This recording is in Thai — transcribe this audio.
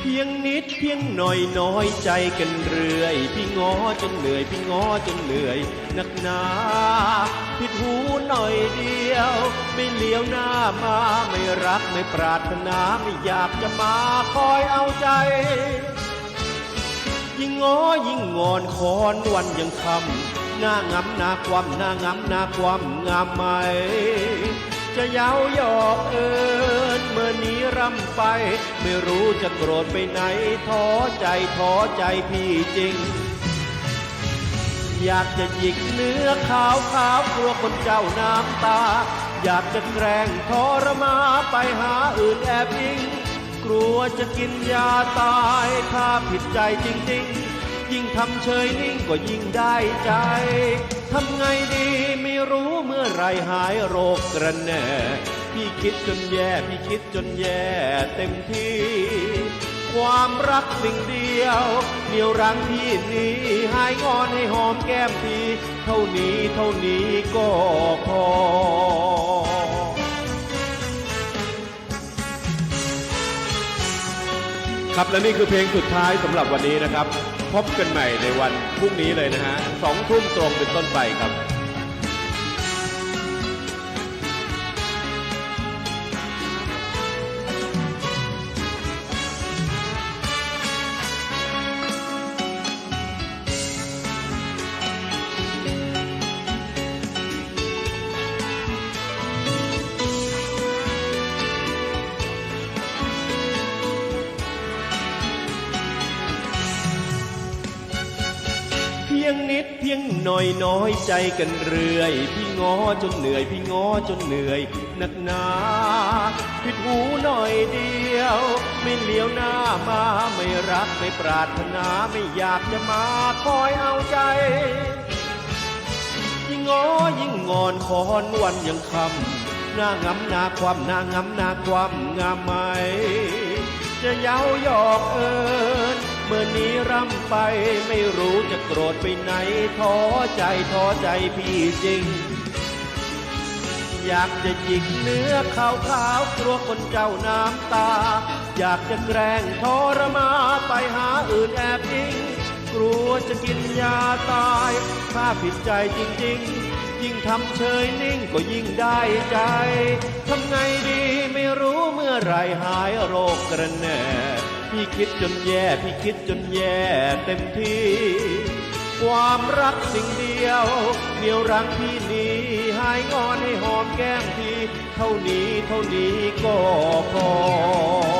เพียงนิดเพียงหน่อยน้อยใจกันเรื่อย พี่ง้อจนเหนื่อย พี่ง้อจนเหนื่อยนักหนาผิดหูหน่อยเดียว ไม่เลี้ยวหน้ามาไม่รักไม่ปรารถนาไม่อยากจะมาคอยเอาใจ ยิ่งง้อยิ่งงอนคอนวันยังคำหน้างำหน้าความหน้างำหน้าความงามไหม จะเย้าหยอกเอินเมื่อนี้รำไป ไม่รู้จะโกรธไปไหนท้อใจท้อใจพี่จริง อยากจะหยิกเนื้อขาวขาวกลัวคนเจ้าน้ำตา อยากจะแกล้งทรมาไปหาอื่นแอบอิง กลัวจะกินยาตายถ้าผิดใจจริง ๆ ยิ่งทำเฉยนิ่งก็ยิ่งได้ใจ ทำไงดีไม่รู้เมื่อไรหายโรคกระแน่ พี่คิดจนแย่พี่คิดจนแย่เต็มที่ ความรักสิ่งเดียวเหนียวรั้งพี่นี้หายงอนให้หอมแก้มพี่เท่านี้เท่านี้ก็พอครับและนี่คือเพลงสุดท้ายสำหรับวันนี้นะครับ พบกันใหม่ในวันพรุ่งนี้เลยนะฮะสองทุ่มตรงเป็นต้นไปครับ ยงนิดเพียงหน่อยน้อยใจกันเรื่อย พี่ง้อจนเหนื่อยพี่ง้อจนเหนื่อยนักหนาผิดหูหน่อยเดียว ไม่เลี้ยวหน้ามาไม่รักไม่ปรารถนาไม่อยากจะมาคอยเอาใจ ยิ่งง้อยิ่งงอนคอนวันยังคำหน้างำหน้าความหน้างำหน้าความงามไหมจะเย้าหยอกเอิน เมื่อนี้รำไปไม่รู้จะโกรธไปไหนท้อใจท้อใจพี่จริง อยากจะหยิกเนื้อขาวขาวกลัวคนเจ้าน้ำตา อยากจะแกล้งทรมาไปหาอื่นแอบอิง กลัวจะกินยาตายถ้าผิดใจจริง ๆยิ่งทำเฉยนิ่งก็ยิ่งได้ใจ ทำไงดีไม่รู้เมื่อไรหายโรคกระแน่ พี่คิดจนแย่ พี่คิดจนแย่เต็มที่ ความรักสิ่งเดียวเดียวรั้งพี่นี้หายงอนให้หอมแก้มที เท่านี้เท่านี้ก็พอ